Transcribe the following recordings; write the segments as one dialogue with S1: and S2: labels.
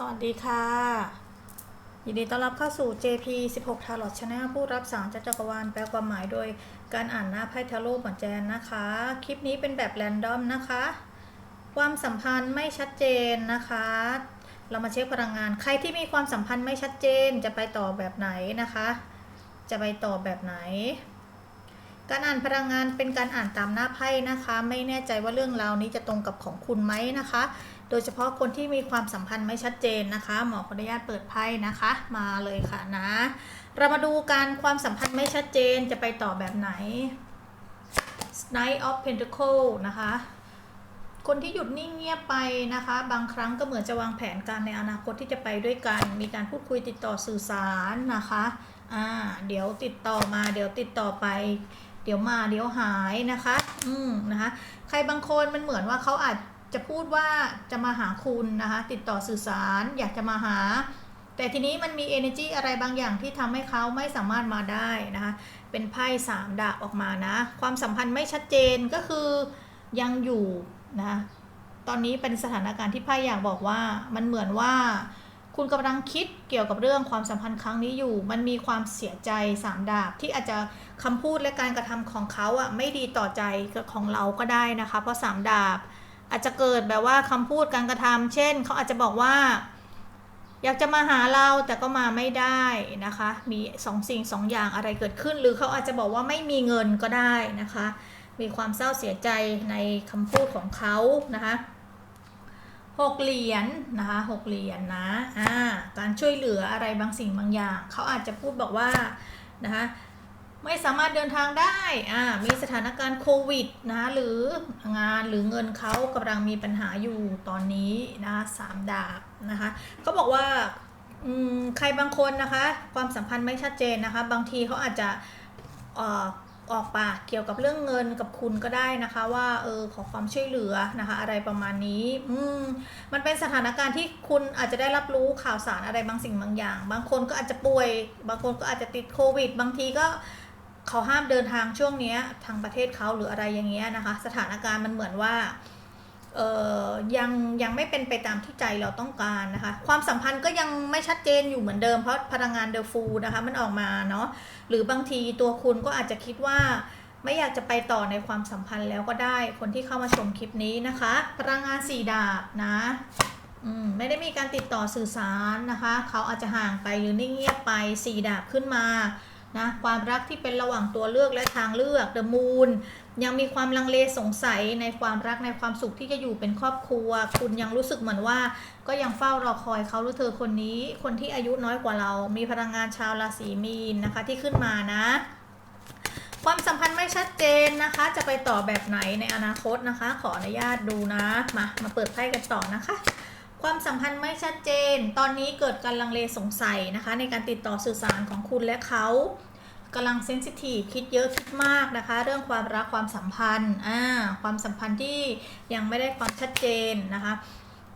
S1: สวัสดีค่ะ ยินดีต้อนรับเข้าสู่ JP 16 Tarot Channel ผู้รับสารจากจักรวาลแปลความหมายโดยการอ่านหน้าไพ่ทาโร่หมอนแจนนะคะ คลิปนี้เป็นแบบแรนดอมนะคะ ความสัมพันธ์ไม่ชัดเจนนะคะ เรามาเช็คพลังงาน ใครที่มีความสัมพันธ์ไม่ชัดเจนจะไปต่อแบบไหนนะคะ จะไปต่อแบบไหน การอ่านพลังงานเป็นการอ่านตามหน้าไพ่นะคะ ไม่แน่ใจว่าเรื่องราวนี้จะตรงกับของคุณไหมนะคะ โดยเฉพาะคนที่มีความสัมพันธ์ไม่ชัดเจนนะคะ หมอขออนุญาตเปิดไพ่นะคะ มาเลยค่ะนะ เรามาดูการความสัมพันธ์ไม่ชัดเจนจะไปต่อแบบไหน Knight of Pentacle นะคะ คนที่หยุดนิ่งเงียบไปนะคะ บางครั้งก็เหมือนจะวางแผนการในอนาคตที่จะไปด้วยกัน มีการพูดคุยติดต่อสื่อสารนะคะ อ่า เดี๋ยวติดต่อมา เดี๋ยวติดต่อไป เดี๋ยวมา เดี๋ยวหายนะคะ อืมนะคะ ใครบางคนมันเหมือนว่าเขาอาจ จะพูดว่าจะมาหาคุณนะคะ ติดต่อสื่อสารอยากจะมาหา แต่ทีนี้มันมี energy อะไรบางอย่างที่ทำให้เขาไม่สามารถมาได้นะคะ เป็นไพ่สามดาบออกมานะ ความสัมพันธ์ไม่ชัดเจนก็คือยังอยู่นะตอนนี้เป็นสถานการณ์ที่ไพ่อยากบอกว่ามันเหมือนว่าคุณกำลังคิดเกี่ยวกับเรื่องความสัมพันธ์ครั้งนี้อยู่ มันมีความเสียใจสามดาบที่อาจจะคำพูดและการกระทำของเขาอะไม่ดีต่อใจของเราก็ได้นะคะ เพราะสามดาบ อาจจะเกิดแบบว่าคำพูดการกระทำเช่น เขาอาจจะบอกว่า อยากจะมาหาเราแต่ก็มาไม่ได้นะคะ มีสองสิ่งสองอย่างอะไรเกิดขึ้น หรือเขาอาจจะบอกว่าไม่มีเงินก็ได้นะคะ มีความเศร้าเสียใจในคำพูดของเขานะคะหกเหรียญนะคะหกเหรียญนะอ่าการช่วยเหลืออะไรบางสิ่งบางอย่าง เขาอาจจะพูดบอกว่านะคะ ไม่สามารถเดินทางได้ อ่า มีสถานการณ์โควิดนะ หรืองานหรือเงินเขากำลังมีปัญหาอยู่ตอนนี้นะสามดาบนะคะก็บอกว่าอืมใครบางคนนะคะ ความสัมพันธ์ไม่ชัดเจนนะคะ บางทีเขาอาจจะอ่อออกปากเกี่ยวกับเรื่องเงินกับคุณก็ได้นะคะ ว่าเออขอความช่วยเหลือนะคะ อะไรประมาณนี้ อืมมันเป็นสถานการณ์ที่คุณอาจจะได้รับรู้ข่าวสารอะไรบางสิ่งบางอย่าง บางคนก็อาจจะป่วย บางคนก็อาจจะติดโควิด บางทีก็ เขาห้ามเดินทางช่วงนี้ทางประเทศเขาหรืออะไรอย่างเงี้ยนะคะ สถานการณ์มันเหมือนว่าเอ่อยังยังไม่เป็นไปตามที่ใจเราต้องการนะคะ ความสัมพันธ์ก็ยังไม่ชัดเจนอยู่เหมือนเดิมเพราะพลังงานเดลฟูนะคะมันออกมาเนาะหรือบางทีตัวคุณก็อาจจะคิดว่าไม่อยากจะไปต่อในความสัมพันธ์แล้วก็ได้คนที่เข้ามาชมคลิปนี้นะคะ พลังงานสี่ดาบนะมไม่ได้มีการติดต่อสื่อสารนะคะ เขาอาจจะห่างไปหรือนิ่งเงียบไปสี่ดาบขึ้นมา นะความรักที่เป็นระหว่างตัวเลือกและทางเลือก The Moon ยังมีความลังเลสงสัยในความรักในความสุขที่จะอยู่เป็นครอบครัว คุณยังรู้สึกเหมือนว่า ก็ยังเฝ้ารอคอยเขาหรือเธอคนนี้ คนที่อายุน้อยกว่าเรา มีพลังงานชาวราศีมีนนะคะที่ขึ้นมานะความสัมพันธ์ไม่ชัดเจนนะคะ จะไปต่อแบบไหนในอนาคตนะคะ ขออนุญาตดูนะ มา มาเปิดไพ่กันต่อนะคะ ความสัมพันธ์ไม่ชัดเจน ตอนนี้เกิดการลังเลสงสัยนะคะ ในการติดต่อสื่อสารของคุณและเขากำลังเซนซิทีฟคิดเยอะคิดมากนะคะ เรื่องความรักความสัมพันธ์อ่าความสัมพันธ์ที่ยังไม่ได้ความชัดเจนนะคะ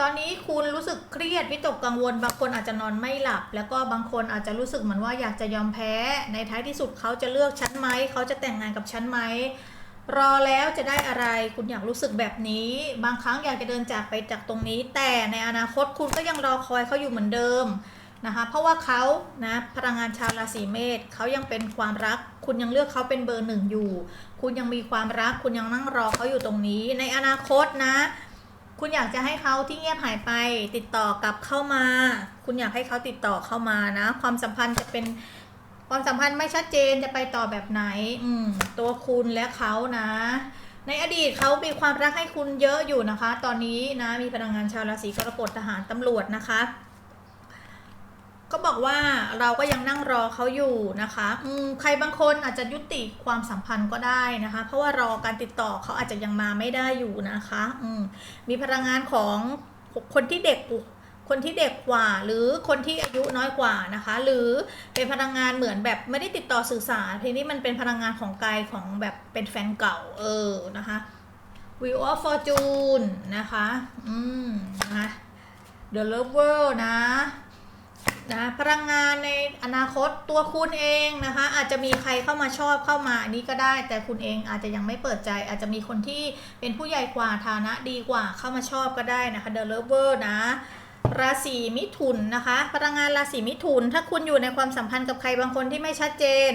S1: ตอนนี้คุณรู้สึกเครียดวิตกกังวล บางคนอาจจะนอนไม่หลับ แล้วก็บางคนอาจจะรู้สึกเหมือนว่าอยากจะยอมแพ้ ในท้ายที่สุดเขาจะเลือกฉันไหมเขาจะแต่งงานกับฉันไหม รอแล้วจะได้อะไรคุณอยากรู้สึกแบบนี้ บางครั้งอยากจะเดินจากไปจากตรงนี้ แต่ในอนาคตคุณก็ยังรอคอยเขาอยู่เหมือนเดิมนะคะเพราะว่าเขานะพลังงานชาวราศีเมษเขายังเป็นความรัก คุณยังเลือกเขาเป็นเบอร์หนึ่งอยู่ คุณยังมีความรัก คุณยังนั่งรอเขาอยู่ตรงนี้ ในอนาคตนะ คุณอยากจะให้เขาที่เงียบหายไปติดต่อกลับเข้ามา คุณอยากให้เขาติดต่อเข้ามานะ ความสัมพันธ์จะเป็น ความสัมพันธ์ไม่ชัดเจนจะไปต่อแบบไหน อืม ตัวคุณและเขานะ ในอดีตเขามีความรักให้คุณเยอะอยู่นะคะ ตอนนี้นะมีพลังงานชาวราศีกรกฎทหารตำรวจนะคะ ก็บอกว่าเราก็ยังนั่งรอเขาอยู่นะคะอืมใครบางคนอาจจะยุติความสัมพันธ์ก็ได้นะคะ เพราะว่ารอการติดต่อเขาอาจจะยังมาไม่ได้อยู่นะคะ อืมมีพลังงานของคนที่เด็ก คนที่เด็กกว่า หรือคนที่อายุน้อยกว่านะคะ หรือเป็นพลังงานเหมือนแบบไม่ได้ติดต่อสื่อสารทีนี้มันเป็นพลังงานของกายของแบบเป็นแฟนเก่าเออนะคะ Wheel of Fortune นะคะ อืม นะคะ The Lover นะ นะ พลังงานในอนาคตตัวคุณเองนะคะ อาจจะมีใครเข้ามาชอบเข้ามาอันนี้ก็ได้ แต่คุณเองอาจจะยังไม่เปิดใจ อาจจะมีคนที่เป็นผู้ใหญ่กว่าฐานะดีกว่าเข้ามาชอบก็ได้นะคะ The Lover นะ ราศีมิถุนนะคะ พลังงานราศีมิถุน ถ้าคุณอยู่ในความสัมพันธ์กับใครบางคนที่ไม่ชัดเจน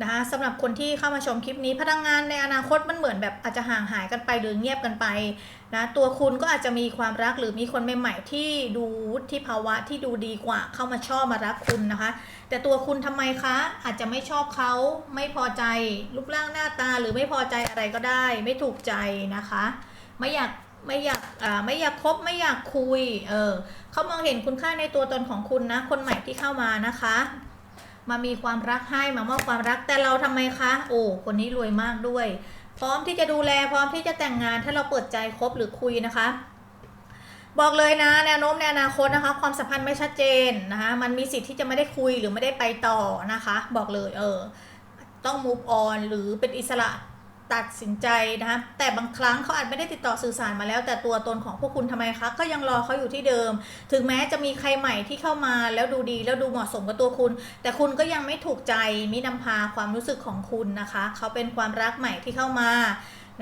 S1: นะคะสำหรับคนที่เข้ามาชมคลิปนี้พลังงานในอนาคตมันเหมือนแบบอาจจะห่างหายกันไปหรือเงียบกันไปนะตัวคุณก็อาจจะมีความรักหรือมีคนใหม่ๆที่ดูวุฒิภาวะที่ดูดีกว่าเข้ามาชอบมารักคุณนะคะ แต่ตัวคุณทำไมคะอาจจะไม่ชอบเขาไม่พอใจรูปร่างหน้าตาหรือไม่พอใจอะไรก็ได้ ไม่ถูกใจนะคะ ไม่อยาก ไม่อยากอ่าไม่อยากคบไม่อยากคุย เออเขามองเห็นคุณค่าในตัวตนของคุณนะ คนใหม่ที่เข้ามานะคะ มามีความรักให้มามอบความรักแต่เราทำไมคะ โอ้คนนี้รวยมากด้วย พร้อมที่จะดูแลพร้อมที่จะแต่งงานถ้าเราเปิดใจคบหรือคุยนะคะบอกเลยนะแนวโน้มในอนาคตนะคะ ความสัมพันธ์ไม่ชัดเจนนะคะมันมีสิทธิ์ที่จะไม่ได้คุยหรือไม่ได้ไปต่อนะคะ บอกเลยเออต้อง move on หรือเป็นอิสระ ตัดสินใจนะคะแต่บางครั้งเขาอาจไม่ได้ติดต่อสื่อสารมาแล้ว แต่ตัวตนของพวกคุณทำไมคะก็ยังรอเขาอยู่ที่เดิม ถึงแม้จะมีใครใหม่ที่เข้ามาแล้วดูดีแล้วดูเหมาะสมกับตัวคุณ แต่คุณก็ยังไม่ถูกใจมินำพาความรู้สึกของคุณนะคะเขาเป็นความรักใหม่ที่เข้ามา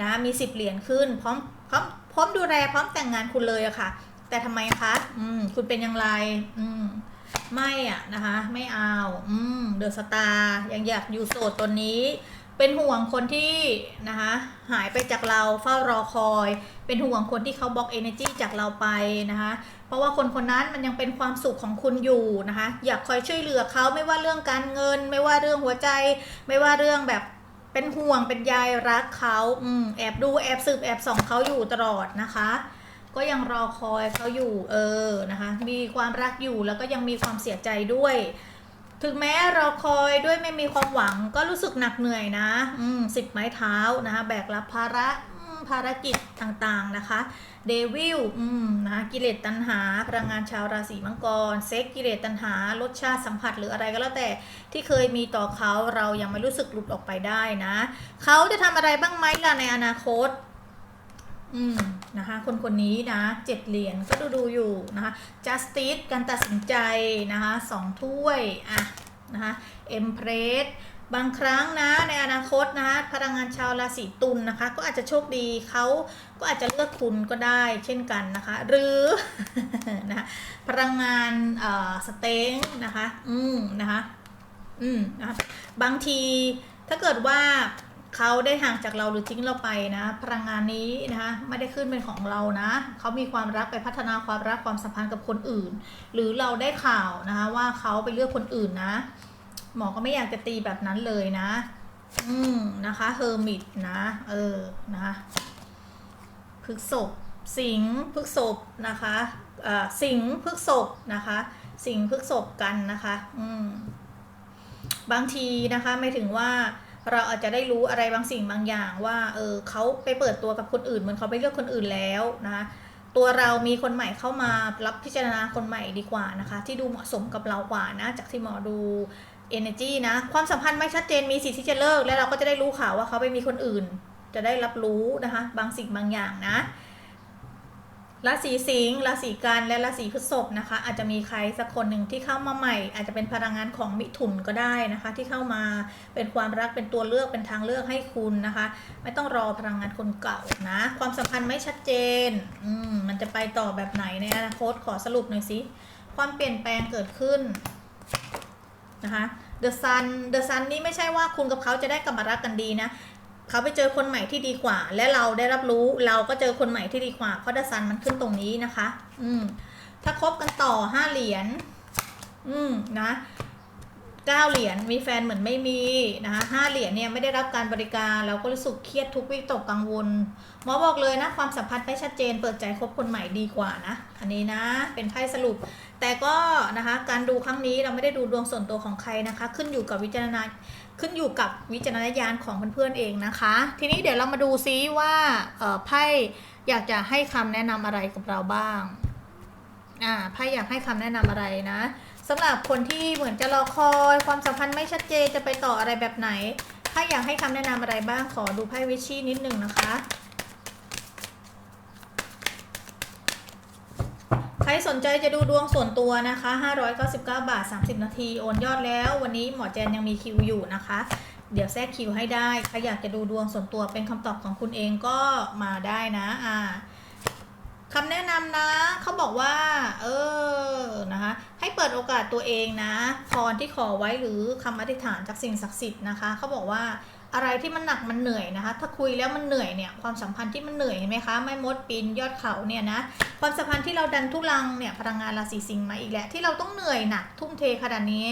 S1: นะมีสิบเหรียญขึ้นพร้อมพร้อมพร้อมดูแลพร้อมแต่งงานคุณเลยอะค่ะ แต่ทำไมคะอืมคุณเป็นอย่างไรอืมไม่อะนะคะ ไม่เอา อืมเดอะสตาร์ยังอยากอยู่โสดตัวนี้ เป็นห่วงคนที่นะคะหายไปจากเราเฝ้ารอคอย เป็นห่วงคนที่เขาบล็อกเอเนจีจากเราไปนะคะเพราะว่าคนคนนั้นมันยังเป็นความสุขของคุณอยู่นะคะอยากคอยช่วยเหลือเขาไม่ว่าเรื่องการเงิน ไม่ว่าเรื่องหัวใจ ไม่ว่าเรื่องแบบเป็นห่วงเป็นใยรักเขาอืมแอบดูแอบสืบแอบส่องเขาอยู่ตลอดนะคะ ก็ยังรอคอยเขาอยู่เออนะคะ มีความรักอยู่แล้วก็ยังมีความเสียใจด้วย ถึงแม้เรอคอยด้วยไม่มีความหวังก็รู้สึกหนักเหนื่อยนะอืมสิบไม้เท้านะคะแบกรับภาระภารกิจต่างๆนะคะเดวิลอืมนะคะกิเลสตัณหา พลังงานชาวราศีมังกร เซ็กกิเลสตัณหา รสชาติสัมผัสหรืออะไรก็แล้วแต่ที่เคยมีต่อเขาเรายังไม่รู้สึกหลุดออกไปได้นะ เขาจะทำอะไรบ้างไหมล่ะในอนาคต อืม นะคะ คนคนนี้นะเจ็ดเหรียญก็ดูดูอยู่นะคะ justice การตัดสินใจนะคะสองถ้วยอะนะคะ empress บางครั้งนะในอนาคตนะคะพลังงานชาวราศีตุลนะคะ ก็อาจจะโชคดีเขาก็อาจจะเลือกคุณก็ได้เช่นกันนะคะ หรือนะคะพลังงานเอ่อสเต็งนะคะ อืมนะคะ อืมนะคะบางทีถ้าเกิดว่า เขาได้ห่างจากเราหรือทิ้งเราไปนะ พลังงานนี้นะคะไม่ได้ขึ้นเป็นของเรานะเขามีความรักไปพัฒนาความรักความสัมพันธ์กับคนอื่น หรือเราได้ข่าวนะคะว่าเขาไปเลือกคนอื่นนะ หมอก็ไม่อยากจะตีแบบนั้นเลยนะ อืมนะคะเฮอร์มิตนะเออนะคะพฤกษบสิงพฤกษบนะคะเอ่อสิงพฤกษบนะคะ สิงพฤกษบกันนะคะ อืมบางทีนะคะไม่ถึงว่า เราอาจจะได้รู้อะไรบางสิ่งบางอย่างว่าเออเขาไปเปิดตัวกับคนอื่นเหมือนเขาไปเลือกคนอื่นแล้วนะคะตัวเรามีคนใหม่เข้ามารับพิจารณาคนใหม่ดีกว่านะคะ ที่ดูเหมาะสมกับเรากว่านะ จากที่หมอดู energy นะ ความสัมพันธ์ไม่ชัดเจนมีสิทธิ์ที่จะเลิก และเราก็จะได้รู้ข่าวว่าเขาไปมีคนอื่น จะได้รับรู้นะคะ บางสิ่งบางอย่างนะ ราศีสิงห์ราศีกันและราศีพฤษภนะคะ อาจจะมีใครสักคนหนึ่งที่เข้ามาใหม่ อาจจะเป็นพลังงานของมิถุนก็ได้นะคะ ที่เข้ามาเป็นความรักเป็นตัวเลือกเป็นทางเลือกให้คุณนะคะ ไม่ต้องรอพลังงานคนเก่านะความสัมพันธ์ไม่ชัดเจนอืมมันจะไปต่อแบบไหนในอนาคตขอสรุปหน่อยสิความเปลี่ยนแปลงเกิดขึ้นนะคะ The Sun The Sun นี่ไม่ใช่ว่าคุณกับเขาจะได้กลับมารักกันดีนะ เขาไปเจอคนใหม่ที่ดีกว่า และเราได้รับรู้เราก็เจอคนใหม่ที่ดีกว่า เพราะดัซันมันขึ้นตรงนี้นะคะ อืม ถ้าคบกันต่อห้าเหรียญ อืมนะเก้าเหรียญมีแฟนเหมือนไม่มีนะคะห้าเหรียญเนี่ยไม่ได้รับการบริการ เราก็รู้สึกเครียดทุกขวิตกกังวลหมอบอกเลยนะความสัมพันธ์ไม่ชัดเจน เปิดใจคบคนใหม่ดีกว่านะ อันนี้นะ เป็นไพ่สรุป แต่ก็นะคะการดูครั้งนี้เราไม่ได้ดูดวงส่วนตัวของใครนะคะ ขึ้นอยู่กับวิจารณาขึ้นอยู่กับวิจารณญาณของเพื่อนๆเองนะคะ ทีนี้เดี๋ยวเรามาดูซิว่าไพ่อยากจะให้คำแนะนำอะไรกับเราบ้างอ่าไพ่อยากให้คำแนะนำอะไรนะสำหรับคนที่เหมือนจะรอคอยความสัมพันธ์ไม่ชัดเจนจะไปต่ออะไรแบบไหนไพ่อยากให้คำแนะนำอะไรบ้างขอดูไพ่วิชชี่นิดหนึ่งนะคะ ใคร สนใจจะดูดวงส่วนตัวนะคะ 599 บาท 30 นาที โอนยอดแล้ว วันนี้หมอแจนยังมีคิวอยู่นะคะ เดี๋ยวแทรกคิวให้ได้ใครอยากจะดูดวงส่วนตัวเป็นคำตอบของคุณเองก็มาได้นะอ่าคำแนะนำนะ เขาบอกว่า เออ เปิดโอกาสตัวเองนะพรที่ขอไว้หรือคำอธิษฐานจากสิ่งศักดิ์สิทธิ์นะคะเขาบอกว่าอะไรที่มันหนักมันเหนื่อยนะคะ ถ้าคุยแล้วมันเหนื่อยเนี่ยความสัมพันธ์ที่มันเหนื่อยเห็นไหมคะไม่มดปีนยอดเขาเนี่ยนะความสัมพันธ์ที่เราดันทุลังเนี่ยพลังงานราศีสิงห์มาอีกแล้วที่เราต้องเหนื่อยหนักทุ่มเทขนาดนี้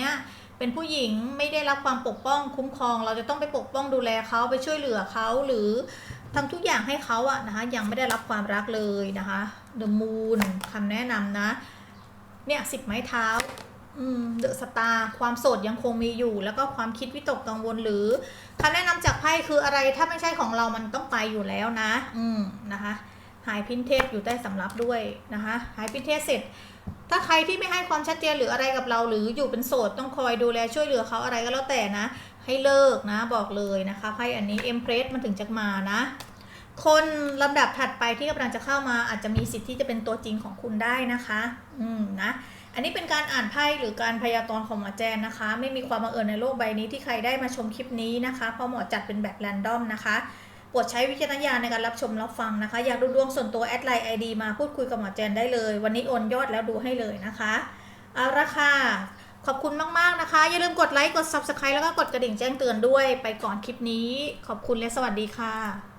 S1: เป็นผู้หญิงไม่ได้รับความปกป้องคุ้มครอง เราจะต้องไปปกป้องดูแลเขาไปช่วยเหลือเขาหรือทำทุกอย่างให้เขาอะนะคะยังไม่ได้รับความรักเลยนะคะ The Moon คำแนะนำนะ เนี่ยสิบไม้เท้าเดอะสตาร์ความโสดยังคงมีอยู่ แล้วก็ความคิดวิตกกังวลหรือคำแนะนำจากไพ่คืออะไรถ้าไม่ใช่ของเรามันต้องไปอยู่แล้วนะ อืมนะคะหายพินเทสอยู่ใต้สำรับด้วยนะคะหายพินเทสเสร็จ ถ้าใครที่ไม่ให้ความชัดเจนหรืออะไรกับเรา หรืออยู่เป็นโสดต้องคอยดูแลช่วยเหลือเขาอะไรก็แล้วแต่นะ ให้เลิกนะบอกเลยนะคะไพ่อันนี้เอ็มเพรสมันถึงจะมานะ คนลำดับถัดไปที่กำลังจะเข้ามาอาจจะมีสิทธิ์ที่จะเป็นตัวจริงของคุณได้นะคะ อืมนะ อันนี้เป็นการอ่านไพ่หรือการพยากรณ์ของหมอแจนนะคะ ไม่มีความบังเอิญในโลกใบนี้ที่ใครได้มาชมคลิปนี้นะคะ เพราะหมอจัดเป็นแบบแรนดอมนะคะโปรดใช้วิจารณญาณในการรับชมรับฟังนะคะ อยากดูดวงส่วนตัวแอดไลน์ไอดีมาพูดคุยกับหมอแจนได้เลย วันนี้โอนยอดแล้วดูให้เลยนะคะเอาละค่ะ ขอบคุณมาก ๆ นะคะ อย่าลืมกดไลค์ กด subscribe แล้วก็กดกระดิ่งแจ้งเตือนด้วย ไปก่อนคลิปนี้ ขอบคุณและสวัสดีค่ะ